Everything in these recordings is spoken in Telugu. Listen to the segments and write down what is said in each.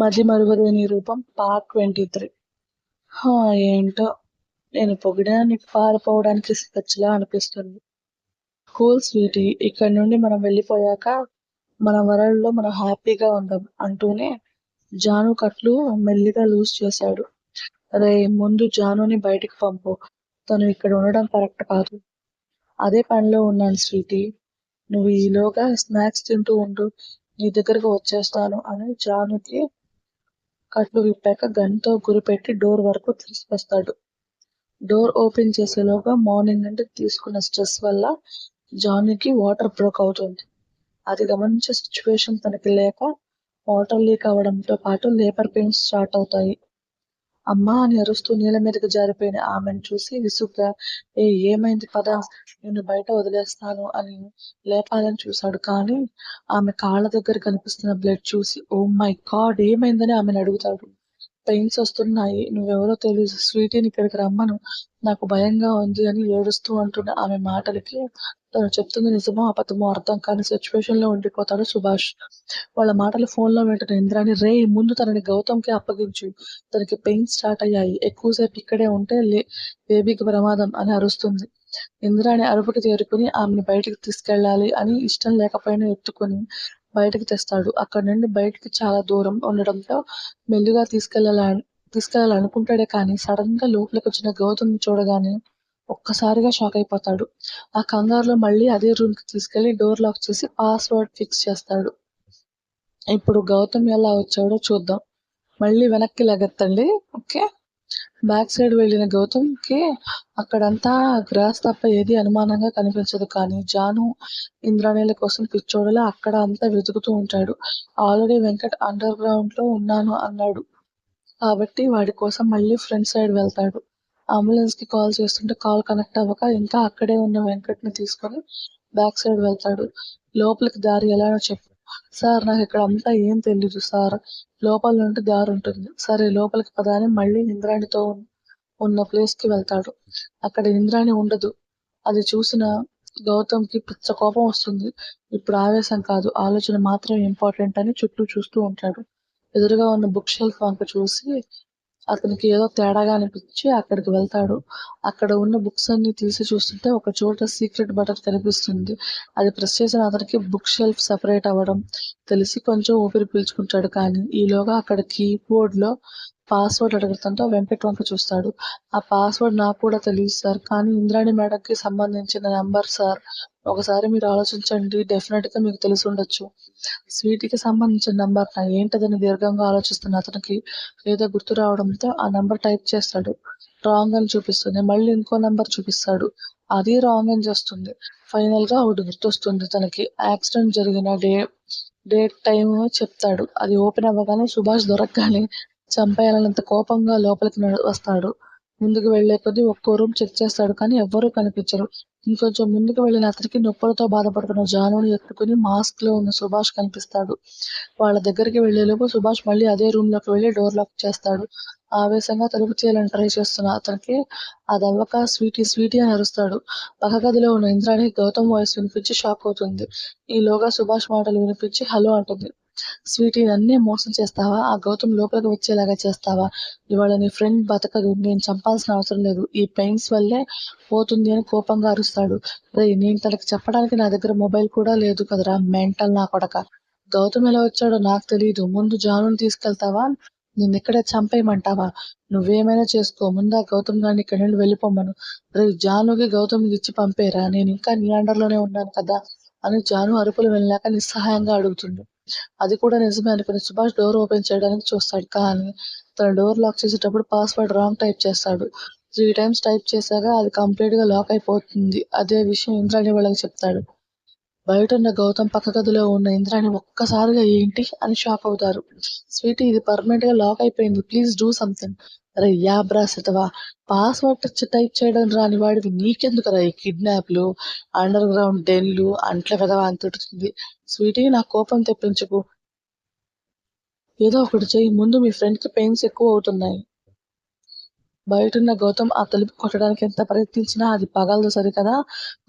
మది మరువలేని రూపం పార్ట్ ట్వంటీ త్రీ ఏంటో. నేను పొగిడడానికి పారిపోవడానికి స్కెచ్లా అనిపిస్తుంది. Cool sweety. ఇక్కడ నుండి మనం వెళ్ళిపోయాక మన వరల్డ్లో మనం హ్యాపీగా ఉందాం అంటూనే జాను కట్లు మెల్లిగా లూజ్ చేశాడు. అదే ముందు జానుని బయటికి పంపు. తను ఇక్కడ ఉండడం కరెక్ట్ కాదు. అదే పనిలో ఉన్నాను స్వీటీ. నువ్వు ఈలోగా స్నాక్స్ తింటూ ఉండు. నీ దగ్గరకు వచ్చేస్తాను అని జానుకి కట్లు విప్పాక గన్తో గురిపెట్టి డోర్ వరకు తీసుకొస్తాడు. డోర్ ఓపెన్ చేసేలోగా మార్నింగ్ అంటే తీసుకున్న స్ట్రెస్ వల్ల జానీకి వాటర్ బ్రోక్ అవుతుంది. అది గమనించే సిచ్యువేషన్ తనకి లేక వాటర్ లీక్ అవడంతో పాటు లేబర్ పెయిన్స్ స్టార్ట్ అవుతాయి. అమ్మా అని అరుస్తూ నీళ్ళ మీదకి జారిపోయిన ఆమెను చూసి విసుగ్గా ఏ ఏమైంది పద? నేను బయట వదిలేస్తాను అని లేపాలని చూశాడు. కానీ ఆమె కాళ్ళ దగ్గర కనిపిస్తున్న బ్లడ్ చూసి ఓ మై గాడ్ ఏమైందని ఆమెను అడుగుతాడు. పెయిన్స్ వస్తున్నాయి. నువ్వెవరో తెలుసు స్వీటీని ఇక్కడికి రమ్మను. నాకు భయంగా ఉంది అని ఏడుస్తూ అంటున్న ఆమె మాటలకి. తను చెప్తుంది నిజమో అబద్ధమో అర్థం కాని సిచ్యువేషన్లో ఉండిపోతాడు సుభాష్. వాళ్ళ మాటలు ఫోన్లో వింటున్న ఇంద్రాని రే ముందు తనని గౌతమ్కి అప్పగించు. తనకి పెయిన్ స్టార్ట్ అయ్యాయి. ఎక్కువసేపు ఇక్కడే ఉంటే బేబీకి ప్రమాదం అని అరుస్తుంది. ఇంద్రాని అరుపుకి తేరుకుని ఆమెను బయటికి తీసుకెళ్ళాలి అని ఇష్టం లేకపోయినా ఎత్తుకుని బయటకు తెస్తాడు. అక్కడ నుండి బయటకు చాలా దూరం ఉండడంతో మెల్లుగా తీసుకెళ్ళాలని తీసుకెళ్ళాలనుకుంటాడే కానీ సడన్గా లోపలికి వచ్చిన గౌతమ్ చూడగానే ఒక్కసారిగా షాక్ అయిపోతాడు. ఆ కంగారులో మళ్ళీ అదే రూమ్కి తీసుకెళ్ళి డోర్ లాక్ చేసి పాస్వర్డ్ ఫిక్స్ చేస్తాడు. ఇప్పుడు గౌతమ్ ఎలా వచ్చాడో చూద్దాం. మళ్ళీ వెనక్కి లగెత్తండి. ఓకే? బ్యాక్ సైడ్ వెళ్ళిన గౌతమ్కి అక్కడంతా గ్రాస్ తప్ప ఏది అనుమానంగా కనిపించదు. కానీ జాను ఇంద్రాణీల కోసం పిచ్చోడలా అక్కడ అంతా వెతుకుతూ ఉంటాడు. ఆల్రెడీ వెంకట్ అండర్ గ్రౌండ్లో ఉన్నాను అన్నాడు. కాబట్టి వాడి కోసం మళ్ళీ ఫ్రంట్ సైడ్ వెళ్తాడు. అంబులెన్స్కి కాల్ చేస్తుంటే కాల్ కనెక్ట్ అవ్వక ఇంకా అక్కడే ఉన్న వెంకట్ని తీసుకొని బ్యాక్ సైడ్ వెళ్తాడు. లోపలికి దారి ఎలానో చెప్పు సార్ నాకు ఇక్కడ అంతా ఏం తెలీదు సార్. లోపల నుండి దారి ఉంటుంది. సరే లోపలికి పద అని మళ్ళీ ఇంద్రాణితో ఉన్న ప్లేస్కి వెళ్తాడు. అక్కడ ఇంద్రాణి ఉండదు. అది చూసిన గౌతమ్కి పిచ్చ కోపం వస్తుంది. ఇప్పుడు ఆవేశం కాదు. ఆలోచన మాత్రం ఇంపార్టెంట్ అని చుట్టూ చూస్తూ ఉంటాడు. ఎదురుగా ఉన్న బుక్ షెల్ఫ్ వంక చూసి అతనికి ఏదో తేడాగా అనిపించి అక్కడికి వెళ్తాడు. అక్కడ ఉన్న బుక్స్ అన్ని తీసి చూస్తుంటే ఒక చోట సీక్రెట్ బటన్ కనిపిస్తుంది. అది ప్రెస్ చేసిన అతనికి బుక్ షెల్ఫ్ సెపరేట్ అవ్వడం. తెలిసి కొంచెం ఊపిరి పీల్చుకుంటాడు కానీ ఈలోగా అక్కడ కీబోర్డ్లో పాస్వర్డ్ అడుగుతుంటే వెంకట్ వంక చూస్తాడు. ఆ పాస్వర్డ్ నాకు కూడా తెలియదు సార్ కానీ ఇంద్రాణి మేడంకి సంబంధించిన నెంబర్ సార్. ఒకసారి మీరు ఆలోచించండి డెఫినెట్గా మీకు తెలిసి ఉండొచ్చు. స్వీటీకి సంబంధించిన నంబర్ ఏంటదని దీర్ఘంగా ఆలోచిస్తున్న అతనికి ఏదో గుర్తు రావడంతో ఆ నంబర్ టైప్ చేస్తాడు. రాంగ్ అని చూపిస్తుంది మళ్ళీ ఇంకో నంబర్ చూపిస్తాడు. అది రాంగ్ అని చేస్తుంది. ఫైనల్గా ఒకటి గుర్తొస్తుంది తనకి యాక్సిడెంట్ జరిగిన డే డేట్ టైం చెప్తాడు. అది ఓపెన్ అవ్వగానే సుభాష్ దొరకగానే చంపేయాలన్నంత కోపంగా లోపలికి వస్తాడు. ముందుకు వెళ్ళే కొద్దీ ఒక్కో రూమ్ చెక్ చేస్తాడు కానీ ఎవ్వరూ కనిపించరు. ఇంకొంచెం ముందుకు వెళ్ళిన అతనికి నొప్పులతో బాధపడుతున్న జానుని ఎత్తుకుని మాస్క్లో ఉన్న సుభాష్ కనిపిస్తాడు. వాళ్ళ దగ్గరికి వెళ్ళేలోపు సుభాష్ మళ్ళీ అదే రూమ్లోకి వెళ్ళి డోర్ లాక్ చేస్తాడు. ఆవేశంగా తలుపు చేయాలని ట్రై చేస్తున్న అతనికి అదవ్వక స్వీటీ స్వీటీ అని అరుస్తాడు. పక్క గదిలో ఉన్న ఇంద్రాణి గౌతమ్ వాయిస్ వినిపించి షాక్ అవుతుంది. ఈలోగా సుభాష్ మాటలు వినిపించి హలో అంటుంది. స్వీటీ నన్నే మోసం చేస్తావా? ఆ గౌతమ్ లోపలికి వచ్చేలాగా చేస్తావా? ఇవాళ నీ ఫ్రెండ్ బతకదు నేను చంపాల్సిన అవసరం లేదు. ఈ పెయిన్స్ వల్లే పోతుంది అని కోపంగా అరుస్తాడు. రే నేను తనకి చెప్పడానికి నా దగ్గర మొబైల్ కూడా లేదు కదరా మెంటల్ నా కొడక. గౌతమ్ ఎలా వచ్చాడో నాకు తెలియదు ముందు జానుని తీసుకెళ్తావా? నేను ఇక్కడే చంపేయమంటావా? నువ్వేమైనా చేసుకో. ముందా గౌతమ్ గారిని ఇక్కడి నుండి వెళ్ళిపోమ్మను రేపు జానుకి గౌతమ్ ఇచ్చి పంపేరా? నేను ఇంకా నీ అండర్లోనే ఉన్నాను కదా అని జాను అరుపులు వెళ్ళాక నిస్సహాయంగా అడుగుతుంది అది కూడా నిజమే అనుకుని సుభాష్ డోర్ ఓపెన్ చేయడానికి చూస్తాడు. కానీ తన డోర్ లాక్ చేసేటప్పుడు పాస్వర్డ్ రాంగ్ టైప్ చేస్తాడు. త్రీ టైమ్స్ టైప్ చేశాక అది కంప్లీట్గా లాక్ అయిపోతుంది. అదే విషయం ఇంద్రాణి వాళ్ళకి చెప్తాడు. బయట ఉన్న గౌతమ్ పక్క గదిలో ఉన్న ఇంద్రాణి ఒక్కసారిగా ఏంటి అని షాక్ అవుతారు. స్వీటీ ఇది పర్మనెంట్గా లాక్ అయిపోయింది. Please do something. అరే యాబ్రా సితవా పాస్వర్డ్ టైప్ చేయడం రాని వాడివి. నీకెందుకురా ఈ కిడ్నాప్లు అండర్ గ్రౌండ్ డెన్లు అంట్ల విధవా అంతుడుతుంది స్వీటీ నా కోపం తెప్పించుకు. ఏదో ఒకటి చేయి ముందు మీ ఫ్రెండ్కి పెయిన్స్ ఎక్కువ అవుతున్నాయి బయటున్న గౌతమ్ ఆ తలుపు కొట్టడానికి ఎంత ప్రయత్నించినా అది పగలదు సరికదా?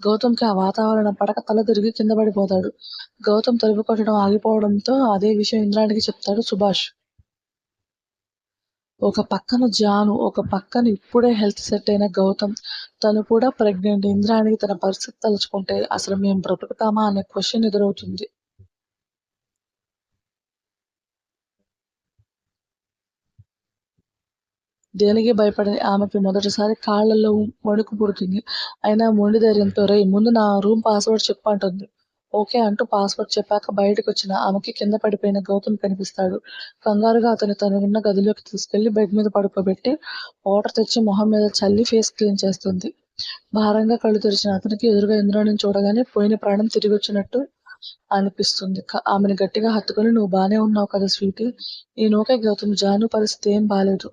గౌతమ్కి ఆ వాతావరణం పడక తల తిరిగి కింద పడిపోతాడు. గౌతమ్ తలుపు కొట్టడం ఆగిపోవడంతో అదే విషయం ఇంద్రానికి చెప్తాడు సుభాష్. ఒక పక్కన జాను ఒక పక్కన ఇప్పుడే హెల్త్ సెట్ అయిన గౌతమ్. తను కూడా ప్రెగ్నెంట్. ఇంద్రానికి తన పరిస్థితి తలుచుకుంటే అసలు మేము బ్రతుకుతామా అనే క్వశ్చన్ ఎదురవుతుంది. దేనికి భయపడని ఆమెకి మొదటిసారి కాళ్ళల్లో వణుకు పుడుతుంది. అయినా మొండి ధైర్యంతో రే ముందు నా రూమ్ పాస్వర్డ్ చెప్పంటుంది ఓకే అంటూ పాస్వర్డ్ చెప్పాక బయటకు వచ్చిన ఆమెకి కింద పడిపోయిన గౌతమ్ కనిపిస్తాడు. కంగారుగా అతను తను ఉన్న గదిలోకి తీసుకెళ్ళి బెడ్ మీద పడుకోబెట్టి వాటర్ తెచ్చి మొహం మీద చల్లి ఫేస్ క్లీన్ చేస్తుంది. భారంగా కళ్ళు తెరిచిన అతనికి ఎదురుగా ఇంద్రాణిని చూడగానే పోయిన ప్రాణం తిరిగి వచ్చినట్టు అనిపిస్తుంది. ఆమెను గట్టిగా హత్తుకొని నువ్వు బానే ఉన్నావు కదా స్వీటీ. ఈ నోకే గౌతమ్ జాను పరిస్థితి ఏం బాగాలేదు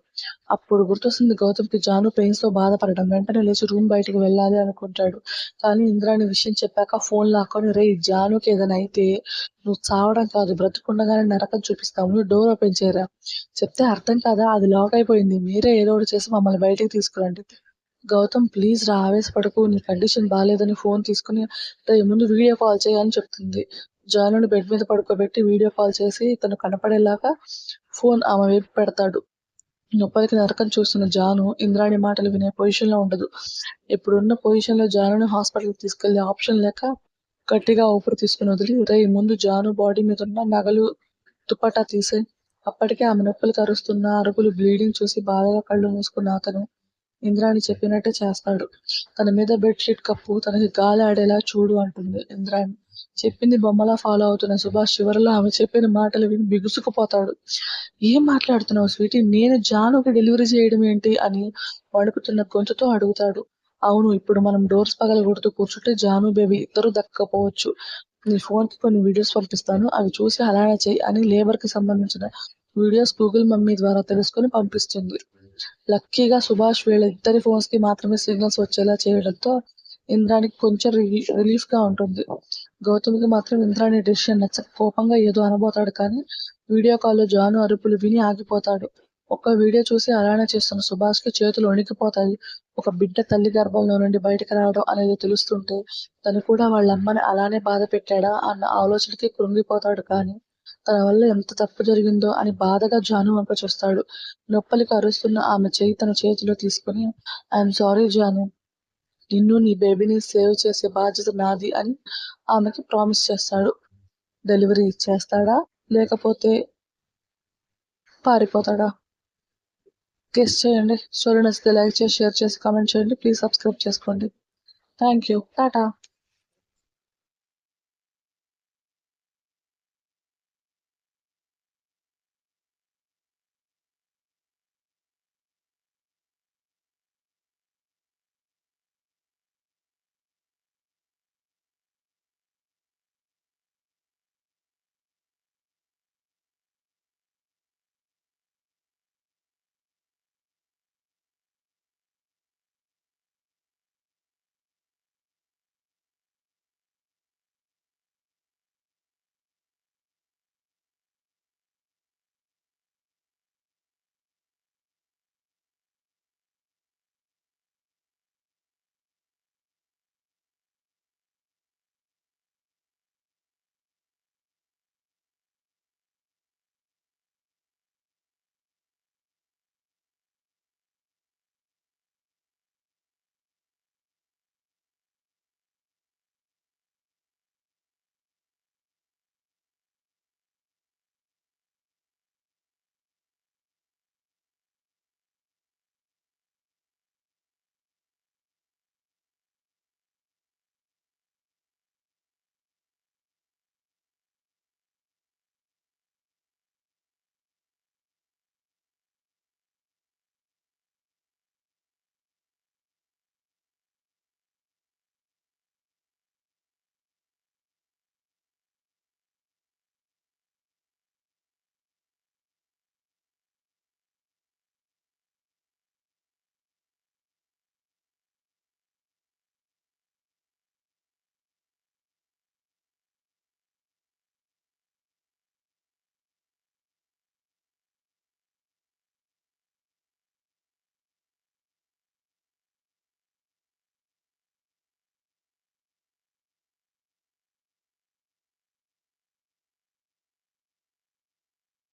అప్పుడు గుర్తొస్తుంది గౌతమ్కి జాను పెయిన్స్తో బాధపడడం. వెంటనే లేచి రూమ్ బయటికి వెళ్ళాలి అనుకుంటాడు. కానీ ఇంద్రాని విషయం చెప్పాక ఫోన్ లాక్కొని రే జానుకి ఏదైనా అయితే నువ్వు చావడం కాదు. బ్రతుకుండగానే నరకం చూపిస్తాము డోర్ ఓపెన్ చేయరా. చెప్తే అర్థం కాదా? అది లాక్ అయిపోయింది. మీరే ఏదో ఒకటి చేసి మమ్మల్ని బయటికి తీసుకురండి. గౌతమ్ ప్లీజ్ రా ఆవేశపడకు నీ కండిషన్ బాగాలేదని ఫోన్ తీసుకుని రే ముందు వీడియో కాల్ చేయని చెప్తుంది. జానుని బెడ్ మీద పడుకోబెట్టి వీడియో కాల్ చేసి తను కనపడేలాగా ఫోన్ ఆమె వైపు పెడతాడు. నొప్పలికి నరకం చూస్తున్న జాను ఇంద్రాణి మాటలు వినే పొజిషన్లో ఉండదు. ఇప్పుడున్న పొజిషన్లో జానుని హాస్పిటల్ తీసుకెళ్ళే ఆప్షన్ లేక గట్టిగా ఊపిరి తీసుకుని వదిలి రే ముందు జాను బాడీ మీద ఉన్న నగలు దుపట్టా తీసే అప్పటికే ఆమె నొప్పులు కరుస్తున్న అరుగులు బ్లీడింగ్ చూసి బాధగా కళ్ళు మూసుకున్న అతను ఇంద్రాణి చెప్పినట్టే చేస్తాడు. తన మీద బెడ్షీట్ కప్పు తనకి గాలి ఆడేలా చూడు అంటుంది ఇంద్రాణి. చెప్పింది బొమ్మలా ఫాలో అవుతున్న సుభాష్ చివరిలో ఆమె చెప్పిన మాటలు విని బిగుసుకుపోతాడు. ఏం మాట్లాడుతున్నావు స్వీటీ? నేను జానుకి డెలివరీ చేయడం ఏంటి? అని వణుకుతున్న గొంతుతో అడుగుతాడు. అవును ఇప్పుడు మనం డోర్స్ పగల కొడుతూ కూర్చుంటే జాను బేబీ ఇద్దరు దక్కపోవచ్చు. నీ ఫోన్కి కొన్ని వీడియోస్ పంపిస్తాను. అవి చూసి అలానే చెయ్యి అని లేబర్కి సంబంధించిన వీడియోస్ గూగుల్ మమ్మీ ద్వారా తెలుసుకొని పంపిస్తుంది. లక్కీగా సుభాష్ వీళ్ళ ఇద్దరి ఫోన్స్కి మాత్రమే సిగ్నల్స్ వచ్చేలా చేయడంతో ఇంద్రానికి కొంచెం రిలీఫ్గా ఉంటుంది. గౌతమ్కి మాత్రం ఇంద్రాణి డెసిషన్ నచ్చక కోపంగా ఏదో అనబోతాడు కానీ వీడియో కాల్లో జాను అరుపులు విని ఆగిపోతాడు. ఒక్క వీడియో చూసి అలానే చేస్తున్న సుభాష్కి చేతులు వణికిపోతాయి. ఒక బిడ్డ తల్లి గర్భంలో నుండి బయటకు రావడం అనేది తెలుస్తుంటే తను కూడా వాళ్ళ అమ్మని అలానే బాధ పెట్టాడా అన్న ఆలోచనకి కృంగిపోతాడు కానీ తన వల్ల ఎంత తప్పు జరిగిందో అని బాధగా జాను వంక చూస్తాడు. నొప్పలికి అరుస్తున్న ఆమె చేయి తన చేతిలో తీసుకుని ఐఎమ్ సారీ జాను. నిన్ను నీ బేబీని సేవ్ చేసే బాధ్యత నాది అని ఆమెకి ప్రామిస్ చేస్తాడు. డెలివరీ ఇచ్చేస్తాడా? లేకపోతే పారిపోతాడా? గెస్ చేయండి. స్టోరీ నచ్చితే లైక్ చేసి షేర్ చేసి కామెంట్ చేయండి. ప్లీజ్ సబ్స్క్రైబ్ చేసుకోండి. Thank you tata.